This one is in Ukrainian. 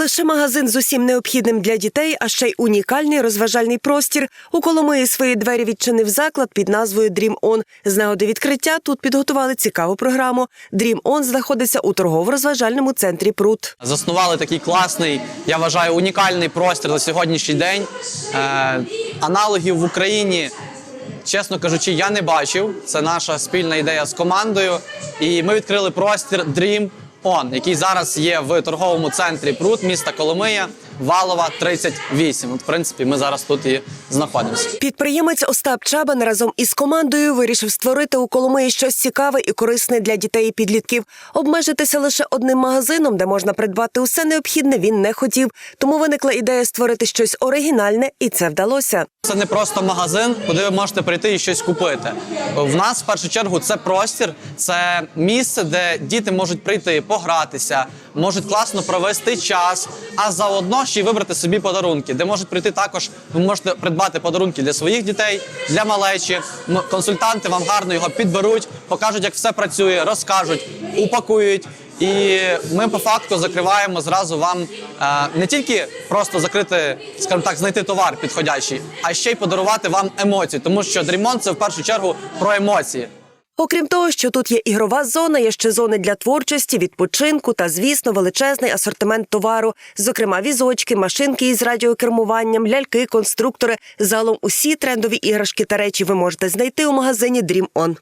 лише магазин з усім необхідним для дітей, а ще й унікальний розважальний простір. У Коломиї свої двері відчинив заклад під назвою Dream On. З нагоди відкриття тут підготували цікаву програму. Dream On знаходиться у торгово-розважальному центрі Прут. Заснували такий класний, я вважаю, унікальний простір на сьогоднішній день. Е, аналогів в Україні, чесно кажучи, я не бачив. Це наша спільна ідея з командою. І ми відкрили простір Dream On, який зараз є в торговому центрі Прут міста Коломия, Валова 38. От, в принципі, ми зараз тут і знаходимося. Підприємець Остап Чабан разом із командою вирішив створити у Коломиї щось цікаве і корисне для дітей і підлітків. Обмежитися лише одним магазином, де можна придбати усе необхідне, він не хотів. Тому виникла ідея створити щось оригінальне, і це вдалося. Це не просто магазин, куди ви можете прийти і щось купити. В нас в першу чергу це простір, це місце, де діти можуть прийти, погратися, можуть класно провести час, а заодно ще й вибрати собі подарунки, де можуть прийти також. Ви можете придбати подарунки для своїх дітей, для малечі. Консультанти вам гарно його підберуть, покажуть, як все працює, розкажуть, упакують. І ми по факту закриваємо зразу вам е, не тільки просто закрити, скажімо так, знайти товар підходящий, а ще й подарувати вам емоції, тому що дрімон це в першу чергу про емоції. Окрім того, що тут є ігрова зона, є ще зони для творчості, відпочинку та, звісно, величезний асортимент товару, зокрема візочки, машинки із радіокермуванням, ляльки, конструктори. Залом усі трендові іграшки та речі ви можете знайти у магазині Dream On.